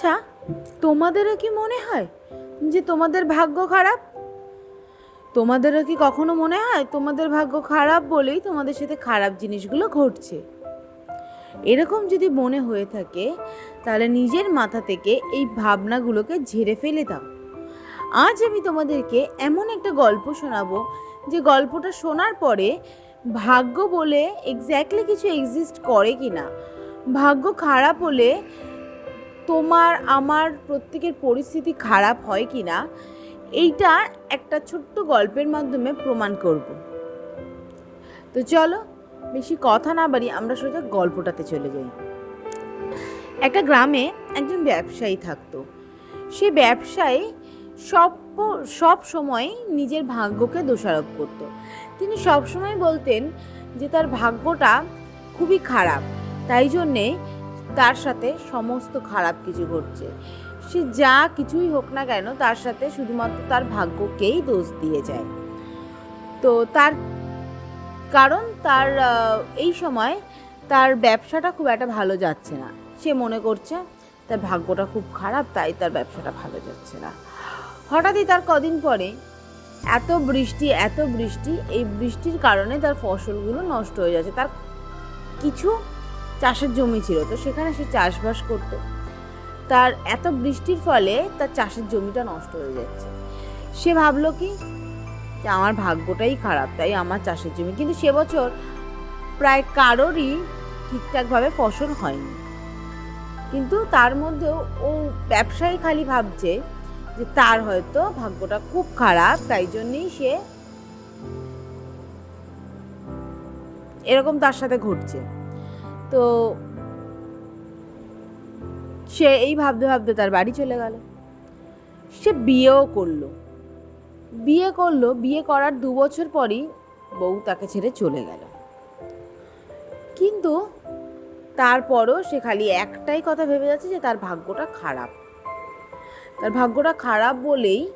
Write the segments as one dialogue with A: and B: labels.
A: আচ্ছা তোমাদেরও কি মনে হয় যে তোমাদের ভাগ্য খারাপ? তোমাদেরও কি কখনো মনে হয় তোমাদের ভাগ্য খারাপ বলেই তোমাদের সাথে খারাপ জিনিসগুলো ঘটছে? এরকম যদি মনে হয়ে থাকে, তাহলে নিজের মাথা থেকে এই ভাবনাগুলোকে ঝেড়ে ফেলে দাও। আজ আমি তোমাদেরকে এমন একটা গল্প শোনাবো, যে গল্পটা শোনার পরে ভাগ্য বলে এক্স্যাক্টলি কিছু এক্সিস্ট করে কি না ভাগ্য খারাপ হলে তোমার, আমার প্রত্যেকের পরিস্থিতি খারাপ হয় কি না, এইটা একটা ছোট্ট গল্পের মাধ্যমে প্রমাণ করব। তো চলো, বেশি কথা না বাড়ি আমরা সোজা গল্পটাতে চলে যাই। একটা গ্রামে একজন ব্যবসায়ী থাকতো। সে ব্যবসায়ী সব সব সময় নিজের ভাগ্যকে দোষারোপ করত। তিনি সব সময় বলতেন যে তার ভাগ্যটা খুবই খারাপ, তাই জন্যে তার সাথে সমস্ত খারাপ কিছু ঘটছে। সে যা কিছুই হোক না কেন, তার সাথে শুধুমাত্র তার ভাগ্যকেই দোষ দিয়ে যায়। তো তার কারণ তার এই সময় তার ব্যবসাটা খুব একটা ভালো যাচ্ছে না। সে মনে করছে, তার ভাগ্যটা খুব খারাপ, তাই তার ব্যবসাটা ভালো যাচ্ছে না। হঠাৎই তার কদিন পরে এত বৃষ্টি এত বৃষ্টি, এই বৃষ্টির কারণে তার ফসলগুলো নষ্ট হয়ে যাচ্ছে। তার কিছু চাষের জমি ছিল, তো সেখানে সে চাষবাস করতো। তার এত বৃষ্টির ফলে তার চাষের জমিটা নষ্ট হয়ে যাচ্ছে। সে ভাবলো কি? যে আমার ভাগ্যটাই খারাপ, তাই আমার চাষের জমি। কিন্তু সে বছর প্রায় কারোরই ঠিকঠাকভাবে ফসল হয়নি। কিন্তু তার মধ্যেও ও ব্যবসায়ী খালি ভাবছে যে তার হয়তো ভাগ্যটা খুব খারাপ, তাই জন্যই সে এরকম তার সাথে ঘটছে। তো সে এই ভাবতে ভাবতে তার বাড়ি চলে গেল। সে বিয়েও করল। বিয়ে করল, বিয়ে করার দু বছর পরই বউ তাকে ছেড়ে চলে গেল। কিন্তু তারপরও সে খালি একটাই কথা ভেবে যাচ্ছে যে তার ভাগ্যটা খারাপ। তার ভাগ্যটা খারাপ বলেই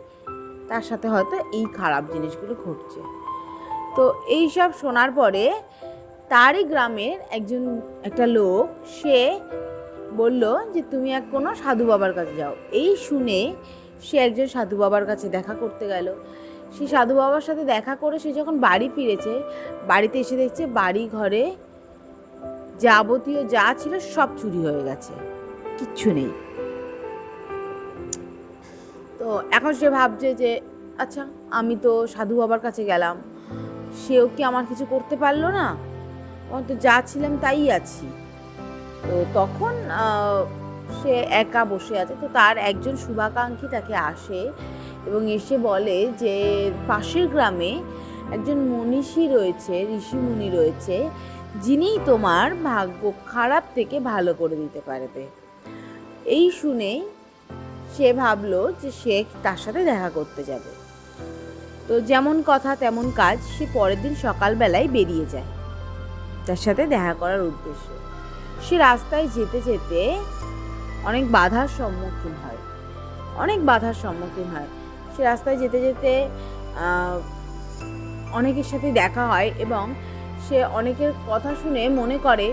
A: তার সাথে হয়তো এই খারাপ জিনিসগুলো ঘটছে। তো এই সব শোনার পরে তারই গ্রামের একজন, একটা লোক, সে বলল যে, তুমি এক কোনো সাধু বাবার কাছে যাও। এই শুনে সে একজন সাধু বাবার কাছে দেখা করতে গেল। সে সাধু বাবার সাথে দেখা করে সে যখন বাড়ি ফিরেছে, বাড়িতে এসে দেখছে বাড়ি ঘরে যাবতীয় যা ছিল সব চুরি হয়ে গেছে। কিচ্ছু নেই। তো এখন সে ভাবছে যে আচ্ছা আমি তো সাধু বাবার কাছে গেলাম। সেও কি আমার কিছু করতে পারল না? তো যা ছিলাম তাই আছি। তো তখন সে একা বসে আছে, তো তার একজন শুভাকাঙ্ক্ষী তাকে আসে এবং এসে বলে যে, পাশের গ্রামে একজন মনীষী রয়েছে, ঋষিমুনি রয়েছে, যিনি তোমার ভাগ্য খারাপ থেকে ভালো করে দিতে পারবে। এই শুনেই সে ভাবলো যে সে তার সাথে দেখা করতে যাবে। তো যেমন কথা তেমন কাজ, সে পরের দিন সকালবেলায় বেরিয়ে যায়। তার সাথে দেখা করার উদ্দেশ্যে। সে রাস্তায় যেতে যেতে অনেক বাধার সম্মুখীন হয়। অনেক বাধার সম্মুখীন হয়। সে রাস্তায় যেতে যেতে অনেকের সাথে দেখা হয় এবং সে অনেকের কথা শুনে মনে করে,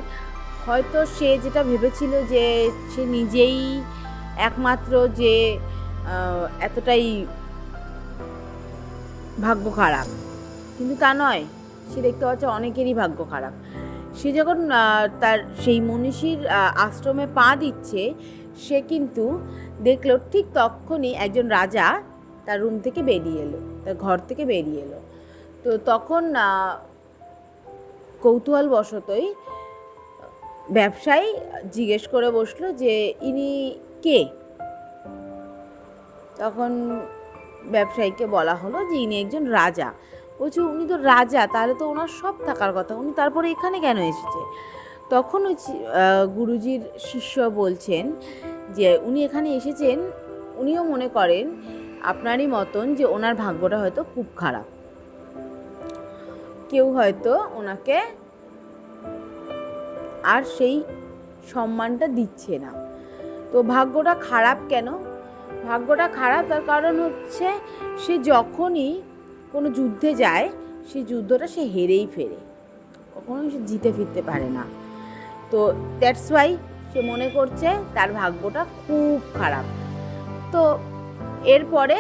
A: হয়তো সে যেটা ভেবেছিল যে সে নিজেই একমাত্র যে এতটাই ভাগ্য খারাপ। কিন্তু তা নয়। সে দেখতে পাচ্ছে অনেকেরই ভাগ্য খারাপ। সে যখন তার সেই মনীষীর আশ্রমে পা দিচ্ছে সে কিন্তু দেখল ঠিক তখনই একজন রাজা তার রুম থেকে বেরিয়ে এলো তার ঘর থেকে বেরিয়ে এলো। তো তখন আহ, কৌতূহল বশতই ব্যবসায়ী জিজ্ঞেস করে বসল যে ইনি কে? তখন ব্যবসায়ীকে বলা হলো যে ইনি একজন রাজা। বলছে উনি তো রাজা, তাহলে তো ওনার সব থাকার কথা। উনি তারপরে এখানে কেন এসেছে? তখন গুরুজির শিষ্য বলছেন যে, উনি এখানে এসেছেন, উনিও মনে করেন আপনারই মতন যে, ওনার ভাগ্যটা হয়তো খুব খারাপ। কেউ হয়তো ওনাকে আর সেই সম্মানটা দিচ্ছে না। তো ভাগ্যটা খারাপ কেন? ভাগ্যটা খারাপ, তার কারণ হচ্ছে সে যখনই কোনো যুদ্ধে যায়, সেই যুদ্ধটা সে হেরেই ফেরে। কখনোই সে জিতে ফিরতে পারে না। তো দ্যাটস ওয়াই সে মনে করছে তার ভাগ্যটা খুব খারাপ। তো এরপরে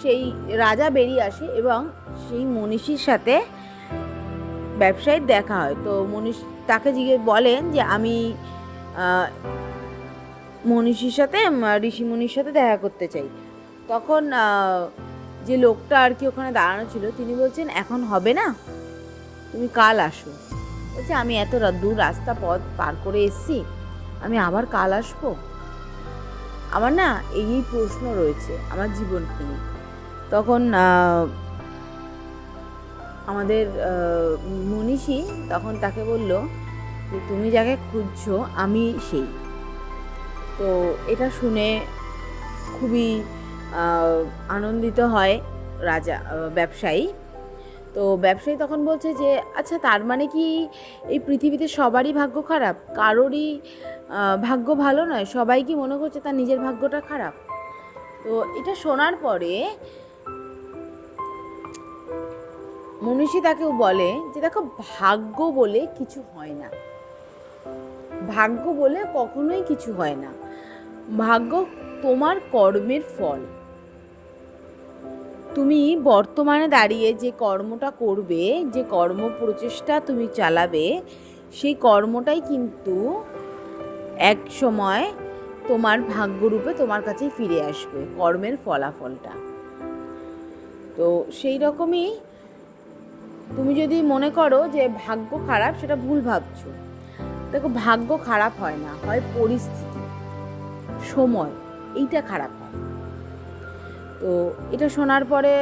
A: সেই রাজা বেরিয়ে আসে এবং সেই মনীষীর সাথে ব্যবসায়ীর দেখা হয়। তো মনীষ, তাকে জিজ্ঞেস বলেন যে, আমি মনীষীর সাথে ঋষি মুনির সাথে দেখা করতে চাই। তখন যে লোকটা আর কি ওখানে দাঁড়ানো ছিল, তিনি বলছেন, এখন হবে না? তুমি কাল আসো। বলছে, আমি এত দূর রাস্তা পথ পার করে এসেছি, আমি আবার কাল আসব? আমার না এই প্রশ্ন রয়েছে আমার জীবন নিয়ে। তখন আমাদের মনীষী তখন তাকে বলল যে, তুমি যাকে খুঁজছো, আমি সেই। তো এটা শুনে খুবই আনন্দিত হয় রাজা ব্যবসায়ী। তো ব্যবসায়ী তখন বলছে যে আচ্ছা তার মানে কি এই পৃথিবীতে সবারই ভাগ্য খারাপ? কারোরই ভাগ্য ভালো নয়? সবাই কি মনে করছে তার নিজের ভাগ্যটা খারাপ? তো এটা শোনার পরে মনীষী তাকে বলে যে, দেখো, ভাগ্য বলে কিছু হয় না। ভাগ্য বলে কখনোই কিছু হয় না। ভাগ্য তোমার কর্মের ফল। তুমি বর্তমানে দাঁড়িয়ে যে কর্মটা করবে, যে কর্ম প্রচেষ্টা তুমি চালাবে, সেই কর্মটাই কিন্তু এক সময় তোমার ভাগ্যরূপে তোমার কাছেই ফিরে আসবে, কর্মের ফলাফলটা। তো সেই রকমই তুমি যদি মনে করো যে ভাগ্য খারাপ, সেটা ভুল ভাবছ। দেখো, ভাগ্য খারাপ হয় না, হয় পরিস্থিতি, সময়, এইটা খারাপ তো এটা শোনার পরে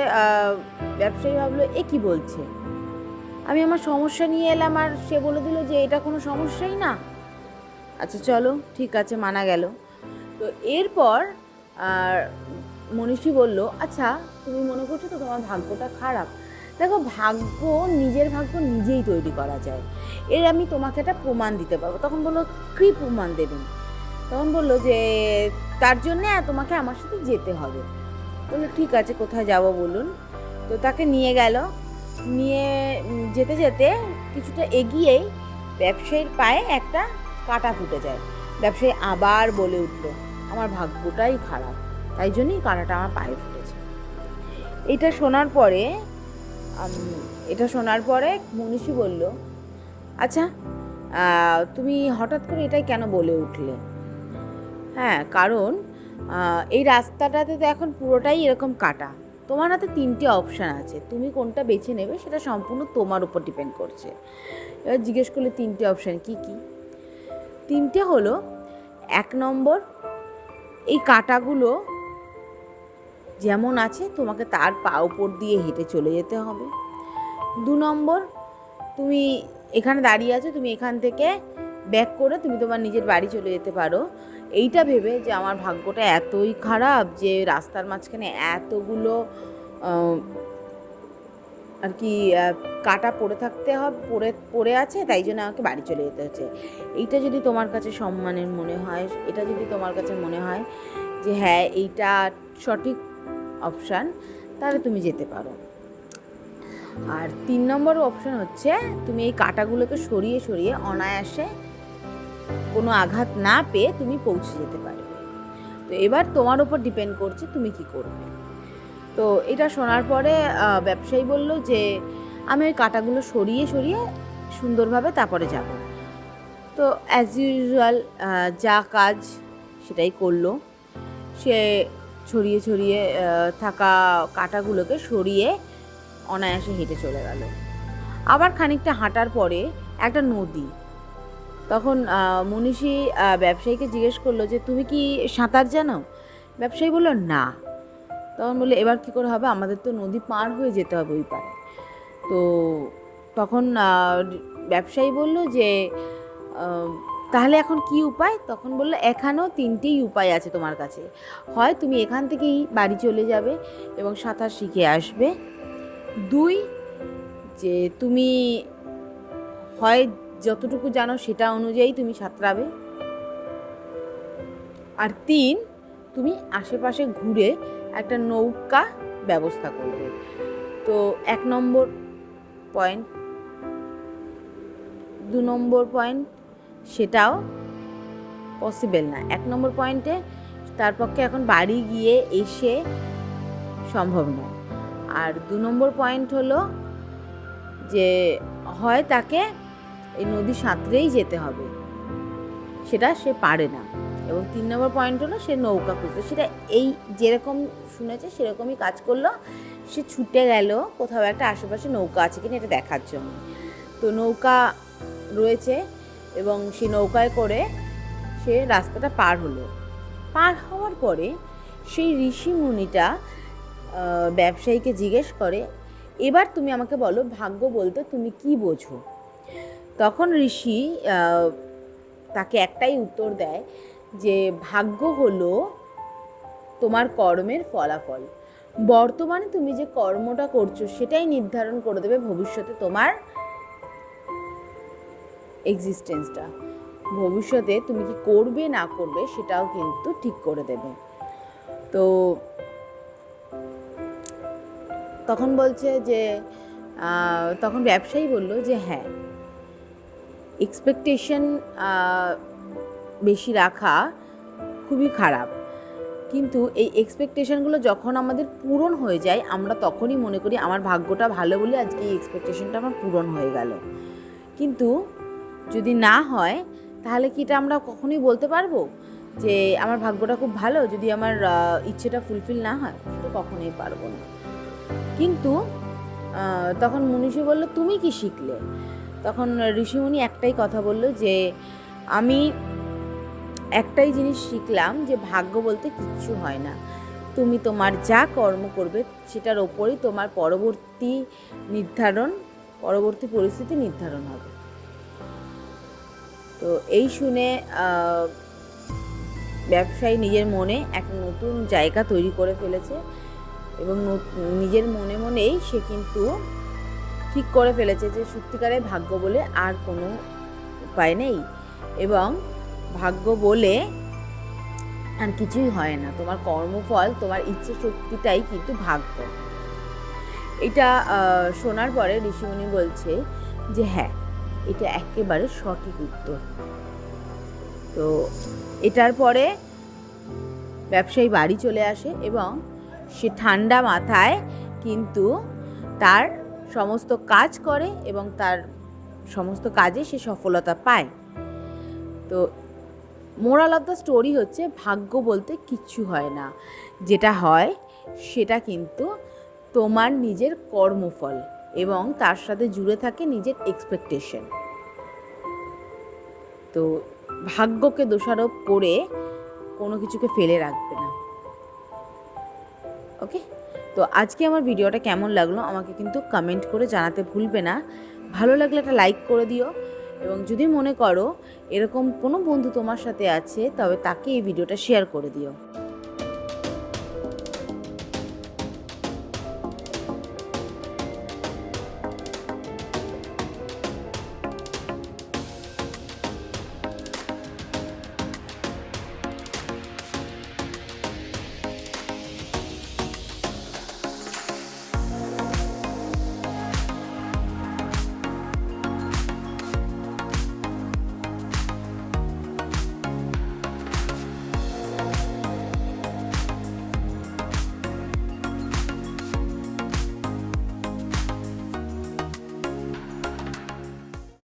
A: ব্যবসায়ী ভাবলো, এ কি বলছে? আমি আমার সমস্যা নিয়ে এলাম আর সে বলে দিল যে, এটা কোনো সমস্যাই না। আচ্ছা চলো, ঠিক আছে, মানা গেল। তো এরপর আর মনীষী বলল আচ্ছা তুমি মনে করছ তো তোমার ভাগ্যটা খারাপ? দেখো, ভাগ্য, নিজের ভাগ্য নিজেই তৈরি করা যায়। এর আমি তোমাকে একটা প্রমাণ দিতে পারব। তখন বলল, কী প্রমাণ দেবেন? তখন বলল যে, তার জন্যে তোমাকে আমার সাথে যেতে হবে। বলল, ঠিক আছে, কোথায় যাব বলুন। তো তাকে নিয়ে গেল। নিয়ে যেতে যেতে কিছুটা এগিয়েই ব্যবসায়ীর পায়ে একটা কাটা ফুটে যায়। ব্যবসায়ী আবার বলে উঠল, আমার ভাগ্যটাই খারাপ, তাই জন্যই কাটাটা আমার পায়ে ফুটেছে। এটা শোনার পরে এটা শোনার পরে মনীষী বলল আচ্ছা তুমি হঠাৎ করে এটাই কেন বলে উঠলে? হ্যাঁ কারণ এই রাস্তাটাতে তো এখন পুরোটাই এরকম কাটা। তোমার হাতে তিনটে অপশান আছে। তুমি কোনটা বেছে নেবে সেটা সম্পূর্ণ তোমার উপর ডিপেন্ড করছে। এবার জিজ্ঞেস করলে তিনটে অপশান কি কি? তিনটে হলো, এক নম্বর, এই কাটাগুলো যেমন আছে তোমাকে তার পা উপর দিয়ে হেঁটে চলে যেতে হবে। দু নম্বর, তুমি এখানে দাঁড়িয়ে আছো, তুমি এখান থেকে ব্যাক করে তুমি তোমার নিজের বাড়ি চলে যেতে পারো। এইটা ভেবে যে আমার ভাগ্যটা এতই খারাপ যে রাস্তার মাঝখানে এতগুলো আর কি কাটা পড়ে থাকতে হবে, পড়ে পড়ে আছে, তাই জন্য আমাকে বাড়ি চলে যেতে হচ্ছে। এইটা যদি তোমার কাছে সম্মানের মনে হয়, এটা যদি তোমার কাছে মনে হয় যে হ্যাঁ এইটা সঠিক অপশান তাহলে তুমি যেতে পারো। আর তিন নম্বর অপশন হচ্ছে, তুমি এই কাটাগুলোকে সরিয়ে সরিয়ে অনায়াসে কোনো আঘাত না পেয়ে তুমি পৌঁছে যেতে পারবে। তো এবার তোমার উপর ডিপেন্ড করছে তুমি কি করবে। তো এটা শোনার পরে ব্যবসায়ী বলল যে, আমি ওই কাটাগুলো সরিয়ে সরিয়ে সুন্দরভাবে তারপরে যাব। তো অ্যাজ ইউজুয়াল যা কাজ সেটাই করল। সে ছড়িয়ে ছড়িয়ে থাকা কাটাগুলোকে সরিয়ে অনায়াসে হেঁটে চলে গেল। আবার খানিকটা হাঁটার পরে একটা নদী তখন মনীষী ব্যবসায়ীকে জিজ্ঞেস করল যে, তুমি কি সাঁতার জানো? ব্যবসায়ী বলল, না। তখন বলল, এবার কি করে হবে? আমাদের তো নদী পার হয়ে যেতে হবে ওই পারে। তো তখন ব্যবসায়ী বলল যে তাহলে এখন কি উপায়? তখন বলল, এখানেও তিনটেই উপায় আছে তোমার কাছে। হয় তুমি এখান থেকেই বাড়ি চলে যাবে এবং সাঁতার শিখে আসবে। দুই, যে তুমি হয় যতটুকু জানো সেটা অনুযায়ী তুমি সাঁতরাবে। আর তিন, তুমি আশেপাশে ঘুরে একটা নৌকা ব্যবস্থা করবে। তো এক নম্বর পয়েন্ট দু নম্বর পয়েন্ট সেটাও পসিবল না। এক নম্বর পয়েন্টে তার পক্ষে এখন বাড়ি গিয়ে এসে সম্ভব নয়। আর দু নম্বর পয়েন্ট হলো যে হয় তাকে এই নদী সাঁতরেই যেতে হবে। সেটা সে পারে না। এবং তিন নম্বর পয়েন্ট হলো সে নৌকা খুঁজতো। সেটা এই যেরকম শুনেছে, সেরকমই কাজ করল। সে ছুটে গেল, কোথাও একটা আশেপাশে নৌকা আছে কিনা এটা দেখার জন্য। তো নৌকা রয়েছে এবং সে নৌকায় করে সে রাস্তাটা পার হলো। পার হওয়ার পরে সেই ঋষি মুনিটা ব্যবসায়ীকে জিজ্ঞেস করে, এবার তুমি আমাকে বলো, ভাগ্য বলতে তুমি কি বোঝো? তখন ঋষি তাকে একটাই উত্তর দেয় যে, ভাগ্য হলো তোমার কর্মের ফলাফল। বর্তমানে তুমি যে কর্মটা করছ, সেটাই নির্ধারণ করে দেবে ভবিষ্যতে তোমার এক্সিস্টেন্সটা ভবিষ্যতে তুমি কি করবে, না করবে, সেটাও কিন্তু ঠিক করে দেবে। তো তখন বলছে যে তখন ব্যবসায়ী বলল যে হ্যাঁ এক্সপেকটেশন বেশি রাখা খুবই খারাপ। কিন্তু এই এক্সপেকটেশনগুলো যখন আমাদের পূরণ হয়ে যায়, আমরা তখনই মনে করি আমার ভাগ্যটা ভালো বলে আজকে এই এক্সপেকটেশনটা আমার পূরণ হয়ে গেল। কিন্তু যদি না হয়, তাহলে কি এটা আমরা কখনোই বলতে পারব? যে আমার ভাগ্যটা খুব ভালো, যদি আমার ইচ্ছেটা ফুলফিল না হয়, সেটা কখনোই পারব না। কিন্তু তখন মনীষী বলল, তুমি কি শিখলে? তখন ঋষিমুনি একটাই কথা বলল যে, আমি একটাই জিনিস শিখলাম যে ভাগ্য বলতে কিচ্ছু হয় না। তুমি তোমার যা কর্ম করবে সেটার ওপরই তোমার পরবর্তী নির্ধারণ, পরবর্তী পরিস্থিতি নির্ধারণ হবে। তো এই শুনে ব্যবসায়ী নিজের মনে এক নতুন জায়গা তৈরি করে ফেলেছে এবং নিজের মনে মনেই সে কিন্তু ঠিক করে ফেলেছে যে সত্যিকারের ভাগ্য বলে আর কোনো উপায় নেই এবং ভাগ্য বলে আর কিছুই হয় না। তোমার কর্মফল, তোমার ইচ্ছে শক্তিটাই কিন্তু ভাগ্য। এটা শোনার পরে ঋষিমুনি বলছে যে হ্যাঁ এটা একেবারে সঠিক উত্তর। তো এটার পরে ব্যবসায়ী বাড়ি চলে আসে এবং সে ঠান্ডা মাথায় কিন্তু তার সমস্ত কাজ করে এবং তার সমস্ত কাজে সে সফলতা পায়। তো মোরাল অফ দ্য স্টোরি হচ্ছে ভাগ্য বলতে কিচ্ছু হয় না। যেটা হয় সেটা কিন্তু তোমার নিজের কর্মফল এবং তার সাথে জুড়ে থাকে নিজের এক্সপেকটেশন তো ভাগ্যকে দোষারোপ করে কোনো কিছুকে ফেলে রাখবে না। ওকে তো আজকে আমার ভিডিওটা কেমন লাগল আমাকে কিন্তু কমেন্ট করে জানাতে ভুলবে না। ভালো লাগলে একটা লাইক করে দিও এবং যদি মনে করো এরকম কোনো বন্ধু তোমার সাথে আছে, তবে তাকে এই ভিডিওটা শেয়ার করে দিও।